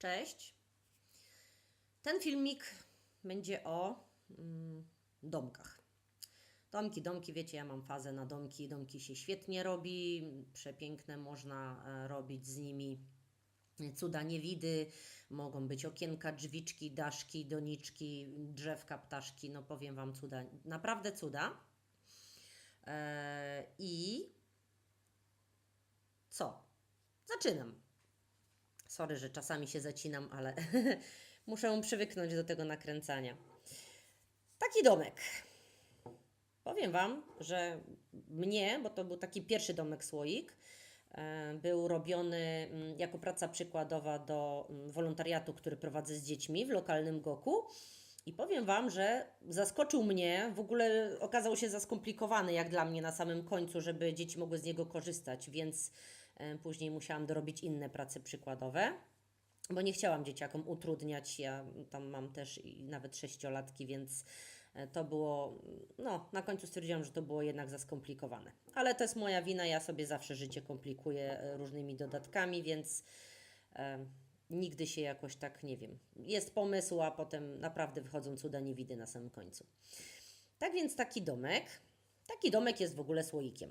Cześć. Ten filmik będzie o mm, domkach. Domki, domki, wiecie, ja mam fazę na domki. Domki się świetnie robi, przepiękne można e, robić z nimi. Cuda niewidy, mogą być okienka, drzwiczki, daszki, doniczki, drzewka, ptaszki. No powiem Wam cuda, naprawdę cuda. E, I co? Zaczynam. Sorry, że czasami się zacinam, ale muszę przywyknąć do tego nakręcania. Taki domek. Powiem Wam, że mnie, bo to był taki pierwszy domek słoik, e, był robiony mm, jako praca przykładowa do mm, wolontariatu, który prowadzę z dziećmi w lokalnym goku. I powiem Wam, że zaskoczył mnie, w ogóle okazał się za skomplikowany jak dla mnie na samym końcu, żeby dzieci mogły z niego korzystać, więc później musiałam dorobić inne prace przykładowe, bo nie chciałam dzieciakom utrudniać. Ja tam mam też nawet sześciolatki, więc e, to było, no na końcu stwierdziłam, że to było jednak za skomplikowane. Ale to jest moja wina, ja sobie zawsze życie komplikuję e, różnymi dodatkami, więc e, nigdy się jakoś tak, nie wiem, jest pomysł, a potem naprawdę wychodzą cuda niewidy na samym końcu. Tak więc taki domek, taki domek jest w ogóle słoikiem.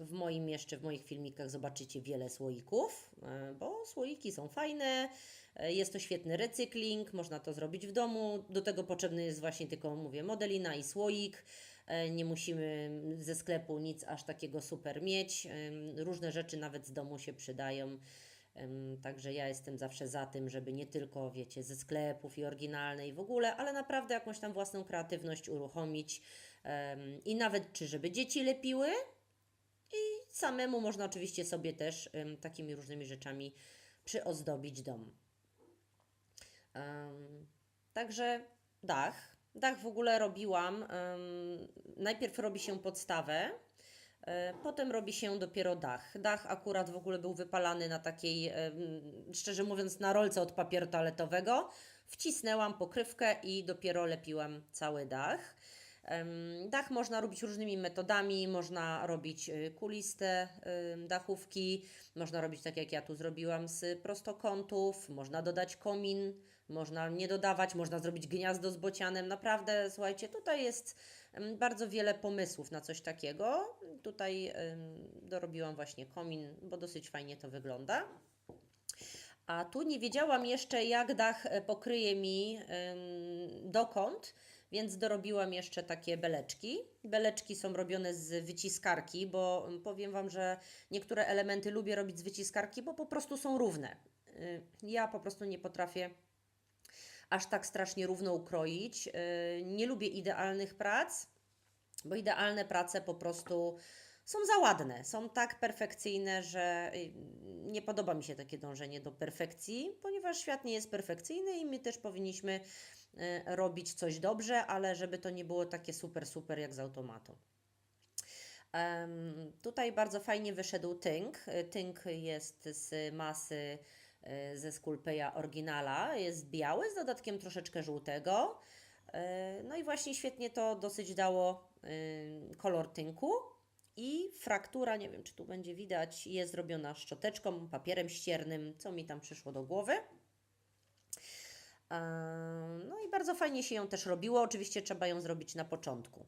W moim jeszcze, w moich filmikach zobaczycie wiele słoików, e, bo słoiki są fajne, e, jest to świetny recykling, można to zrobić w domu. Do tego potrzebny jest właśnie tylko, mówię, modelina i słoik. E, Nie musimy ze sklepu nic aż takiego super mieć. Różne rzeczy nawet z domu się przydają. Także ja jestem zawsze za tym, żeby nie tylko, wiecie, ze sklepów i oryginalne i w ogóle, ale naprawdę jakąś tam własną kreatywność uruchomić. I nawet czy żeby dzieci lepiły, i samemu można oczywiście sobie też em, takimi różnymi rzeczami przyozdobić dom. Em, także dach. Dach w ogóle robiłam. em, najpierw robi się podstawę, e, potem robi się dopiero dach. Dach akurat w ogóle był wypalany na takiej, szczerze mówiąc, na rolce od papieru toaletowego. Wcisnęłam pokrywkę i dopiero lepiłam cały dach. Dach można robić różnymi metodami, można robić y, kuliste dachówki, można robić tak jak ja tu zrobiłam z prostokątów, można dodać komin, można nie dodawać, można zrobić gniazdo z bocianem. Naprawdę, słuchajcie, tutaj jest bardzo wiele pomysłów na coś takiego. Tutaj dorobiłam właśnie komin, bo dosyć fajnie to wygląda. A tu nie wiedziałam jeszcze, jak dach e, pokryje mi dokąd, więc dorobiłam jeszcze takie beleczki. Beleczki są robione z wyciskarki, bo ym, powiem Wam, że niektóre elementy lubię robić z wyciskarki, bo po prostu są równe. Y, Ja po prostu nie potrafię aż tak strasznie równo ukroić. Y, Nie lubię idealnych prac, bo idealne prace po prostu są za ładne, są tak perfekcyjne, że y, nie podoba mi się takie dążenie do perfekcji, ponieważ świat nie jest perfekcyjny i my też powinniśmy robić coś dobrze, ale żeby to nie było takie super, super jak z automatu. Tutaj bardzo fajnie wyszedł tynk. Y, Tynk jest z masy y, ze Sculpeja Originala. Jest biały z dodatkiem troszeczkę żółtego. Y, No i właśnie świetnie to dosyć dało y, kolor tynku. I fraktura, nie wiem czy tu będzie widać, jest zrobiona szczoteczką, papierem ściernym, co mi tam przyszło do głowy. No bardzo fajnie się ją też robiło. Oczywiście trzeba ją zrobić na początku,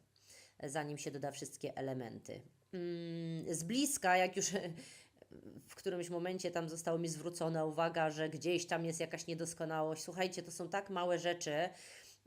zanim się doda wszystkie elementy. Mm, Z bliska, jak już w którymś momencie tam zostało mi zwrócona uwaga, że gdzieś tam jest jakaś niedoskonałość. Słuchajcie, to są tak małe rzeczy,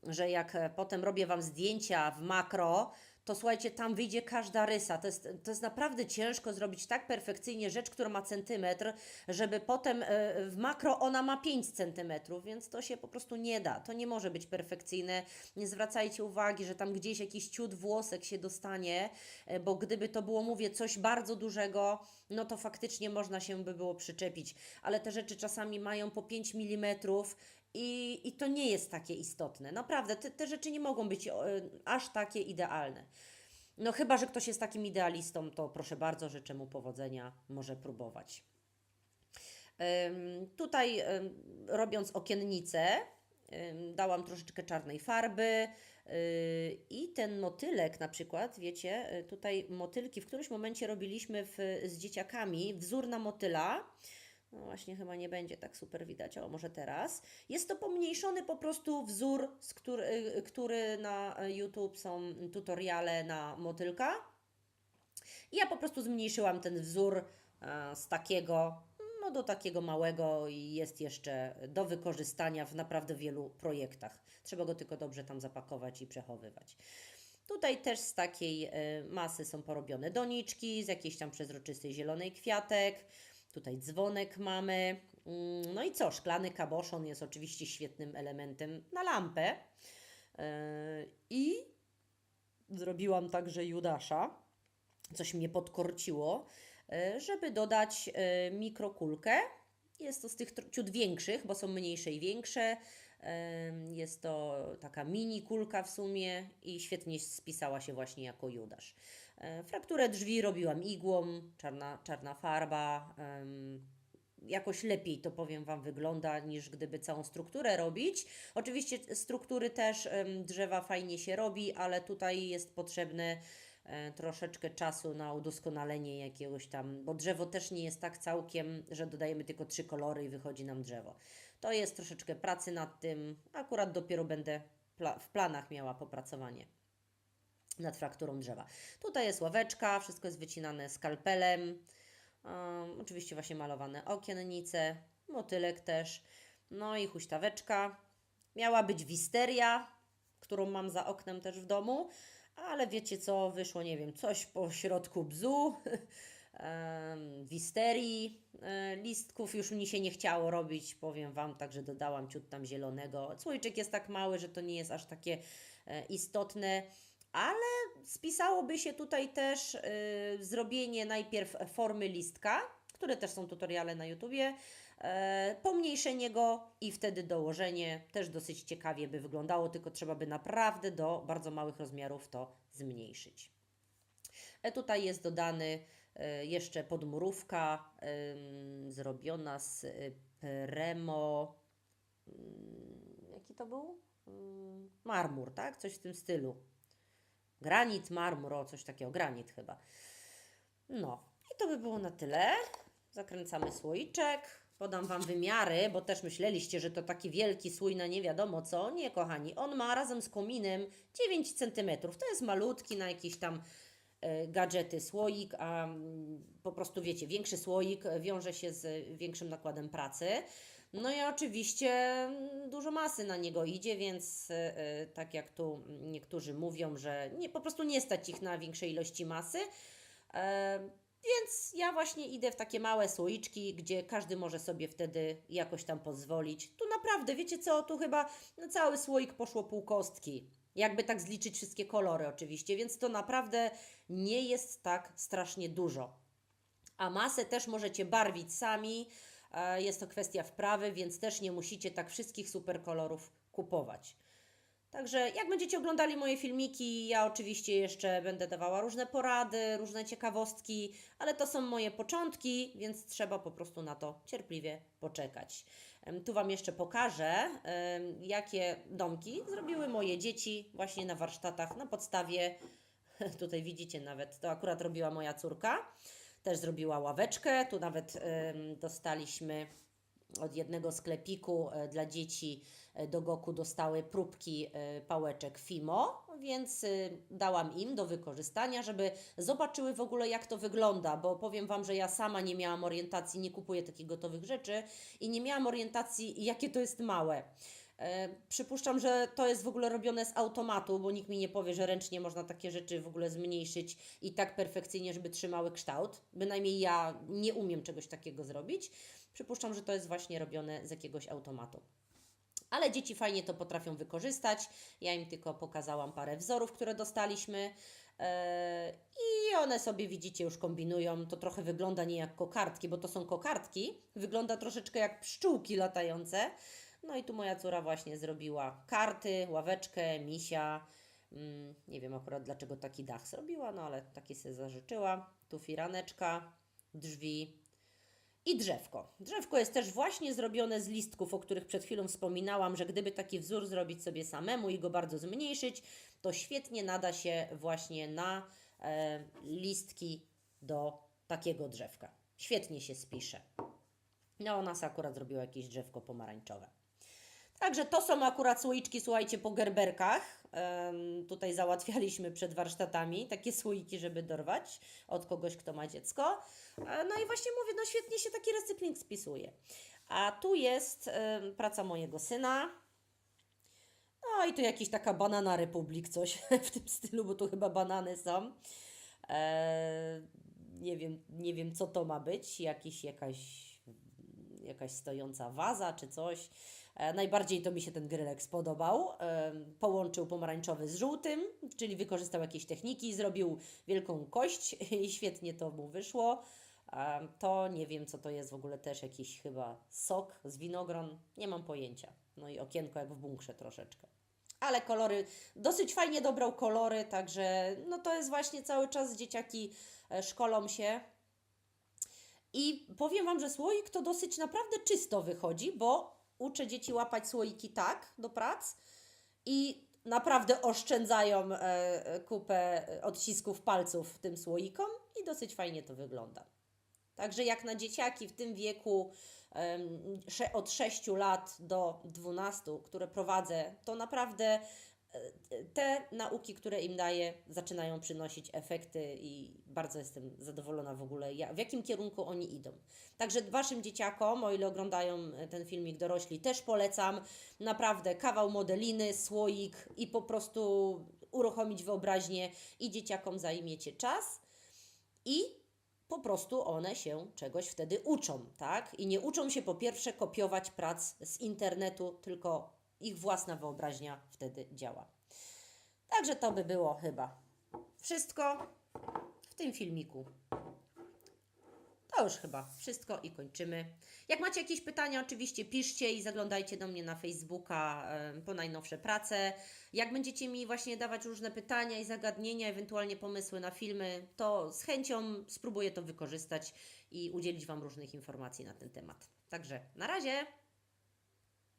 że jak potem robię Wam zdjęcia w makro, to słuchajcie, tam wyjdzie każda rysa. To jest, to jest naprawdę ciężko zrobić tak perfekcyjnie rzecz, która ma centymetr, żeby potem e, w makro ona ma 5 centymetrów, więc to się po prostu nie da. To nie może być perfekcyjne. Nie zwracajcie uwagi, że tam gdzieś jakiś ciut włosek się dostanie, e, bo gdyby to było, mówię, coś bardzo dużego, no to faktycznie można się by było przyczepić. Ale te rzeczy czasami mają po 5 mm i, I to nie jest takie istotne. Naprawdę, te, te rzeczy nie mogą być e, aż takie idealne. No chyba, że ktoś jest takim idealistą, to proszę bardzo, życzę mu powodzenia, może próbować. Tutaj robiąc okiennicę, dałam troszeczkę czarnej farby yy, i ten motylek na przykład, wiecie, y, tutaj motylki w którymś momencie robiliśmy w, z dzieciakami wzór na motyla. No właśnie, chyba nie będzie tak super widać. O, może teraz. Jest to pomniejszony po prostu wzór, który, y, który na YouTube są tutoriale na motylka. I ja po prostu zmniejszyłam ten wzór e, z takiego no, do takiego małego i jest jeszcze do wykorzystania w naprawdę wielu projektach. Trzeba go tylko dobrze tam zapakować i przechowywać. Tutaj też z takiej e, masy są porobione doniczki, z jakiejś tam przezroczystej zielonej kwiatek. Tutaj dzwonek mamy. Mm, No i co? Szklany kaboszon jest oczywiście świetnym elementem na lampę. E, I zrobiłam także Judasza. Coś mnie podkorciło, e, żeby dodać e, mikrokulkę. Jest to z tych ciut większych, bo są mniejsze i większe. Jest to taka mini kulka w sumie i świetnie spisała się właśnie jako Judasz. E, Frakturę drzwi robiłam igłą, czarna, czarna farba. Jakoś lepiej to powiem Wam wygląda niż gdyby całą strukturę robić. Oczywiście struktury też drzewa fajnie się robi, ale tutaj jest potrzebne troszeczkę czasu na udoskonalenie jakiegoś tam, bo drzewo też nie jest tak całkiem, że dodajemy tylko trzy kolory i wychodzi nam drzewo. To jest troszeczkę pracy nad tym. Akurat dopiero będę w planach miała popracowanie nad frakturą drzewa. Tutaj jest ławeczka, wszystko jest wycinane skalpelem. Um, oczywiście właśnie malowane okiennice, motylek też. No i huśtaweczka. Miała być wisteria, którą mam za oknem też w domu, ale wiecie co, wyszło, nie wiem, coś po środku bzu, wisterii, e, listków już mi się nie chciało robić, powiem Wam, także dodałam ciut tam zielonego. Słoiczek jest tak mały, że to nie jest aż takie e, istotne, ale spisałoby się tutaj też y, zrobienie najpierw formy listka, które też są tutoriale na YouTubie, e, pomniejszenie go i wtedy dołożenie też dosyć ciekawie by wyglądało, tylko trzeba by naprawdę do bardzo małych rozmiarów to zmniejszyć. E, Tutaj jest dodany e, jeszcze podmurówka zrobiona z y, Premo. Jaki to był? Marmur, tak? Coś w tym stylu. Granit, marmur, o coś takiego, granit chyba. No, i to by było na tyle. Zakręcamy słoiczek. Podam Wam wymiary, bo też myśleliście, że to taki wielki słój na nie wiadomo co. Nie, kochani, on ma razem z kominem 9 cm. To jest malutki na jakieś tam e, gadżety słoik, a mm, po prostu wiecie, większy słoik wiąże się z większym nakładem pracy. No i oczywiście mm, dużo masy na niego idzie, więc e, e, tak jak tu niektórzy mówią, że nie, po prostu nie stać ich na większej ilości masy. E, Więc ja właśnie idę w takie małe słoiczki, gdzie każdy może sobie wtedy jakoś tam pozwolić. Tu naprawdę, wiecie co, tu chyba na cały słoik poszło pół kostki. Jakby tak zliczyć wszystkie kolory oczywiście, więc to naprawdę nie jest tak strasznie dużo. A masę też możecie barwić sami. E, Jest to kwestia wprawy, więc też nie musicie tak wszystkich super kolorów kupować. Także jak będziecie oglądali moje filmiki, ja oczywiście jeszcze będę dawała różne porady, różne ciekawostki, ale to są moje początki, więc trzeba po prostu na to cierpliwie poczekać. Tu Wam jeszcze pokażę, jakie domki zrobiły moje dzieci właśnie na warsztatach na podstawie, tutaj widzicie nawet, to akurat robiła moja córka, też zrobiła ławeczkę, tu nawet dostaliśmy od jednego sklepiku e, dla dzieci e, do Goku dostały próbki e, pałeczek Fimo, więc e, dałam im do wykorzystania, żeby zobaczyły w ogóle jak to wygląda, bo powiem Wam, że ja sama nie miałam orientacji, nie kupuję takich gotowych rzeczy i nie miałam orientacji jakie to jest małe. E, Przypuszczam, że to jest w ogóle robione z automatu, bo nikt mi nie powie, że ręcznie można takie rzeczy w ogóle zmniejszyć i tak perfekcyjnie, żeby trzymały kształt. Bynajmniej ja nie umiem czegoś takiego zrobić. Przypuszczam, że to jest właśnie robione z jakiegoś automatu. Ale dzieci fajnie to potrafią wykorzystać. Ja im tylko pokazałam parę wzorów, które dostaliśmy. e, I one sobie, widzicie, już kombinują. To trochę wygląda nie jak kokardki, bo to są kokardki. Wygląda troszeczkę jak pszczółki latające. No i tu moja córa właśnie zrobiła karty, ławeczkę, misia. Mm, nie wiem akurat dlaczego taki dach zrobiła, no ale taki sobie zażyczyła. Tu firaneczka, drzwi, i drzewko. Drzewko jest też właśnie zrobione z listków, o których przed chwilą wspominałam, że gdyby taki wzór zrobić sobie samemu i go bardzo zmniejszyć, to świetnie nada się właśnie na e, listki do takiego drzewka. Świetnie się spisze. No, ona akurat zrobiła jakieś drzewko pomarańczowe. Także to są akurat słoiczki, słuchajcie, po gerberkach. Tutaj załatwialiśmy przed warsztatami takie słoiki, żeby dorwać od kogoś, kto ma dziecko. E, No i właśnie mówię, no świetnie się taki recykling spisuje. A tu jest praca mojego syna. No i tu jakiś taka banana republik, coś w tym stylu, bo tu chyba banany są. E, nie wiem, nie wiem co to ma być, jakiś, jakaś, jakaś stojąca waza czy coś. E, najbardziej to mi się ten grylek spodobał. E, połączył pomarańczowy z żółtym, czyli wykorzystał jakieś techniki, zrobił wielką kość i świetnie to mu wyszło. E, to nie wiem co to jest w ogóle też jakiś chyba sok z winogron, nie mam pojęcia. No i okienko jak w bunkrze troszeczkę ale kolory, dosyć fajnie dobrał kolory, także no to jest właśnie cały czas dzieciaki szkolą się. I powiem Wam, że słoik to dosyć naprawdę czysto wychodzi, bo uczę dzieci łapać słoiki tak do prac i naprawdę oszczędzają e, e, kupę odcisków palców tym słoikom i dosyć fajnie to wygląda. Także jak na dzieciaki w tym wieku od 6 lat do 12, które prowadzę, to naprawdę te nauki, które im daję, zaczynają przynosić efekty i bardzo jestem zadowolona w ogóle, w jakim kierunku oni idą. Także Waszym dzieciakom, o ile oglądają e, ten filmik dorośli, też polecam naprawdę kawał modeliny, słoik i po prostu uruchomić wyobraźnię i dzieciakom zajmiecie czas i po prostu one się czegoś wtedy uczą, tak? I nie uczą się po pierwsze kopiować prac z internetu, tylko ich własna wyobraźnia wtedy działa. Także to by było chyba wszystko w tym filmiku. To już chyba wszystko i kończymy. Jak macie jakieś pytania, oczywiście piszcie i zaglądajcie do mnie na Facebooka po najnowsze prace. Jak będziecie mi właśnie dawać różne pytania i zagadnienia, ewentualnie pomysły na filmy, to z chęcią spróbuję to wykorzystać i udzielić Wam różnych informacji na ten temat. Także na razie!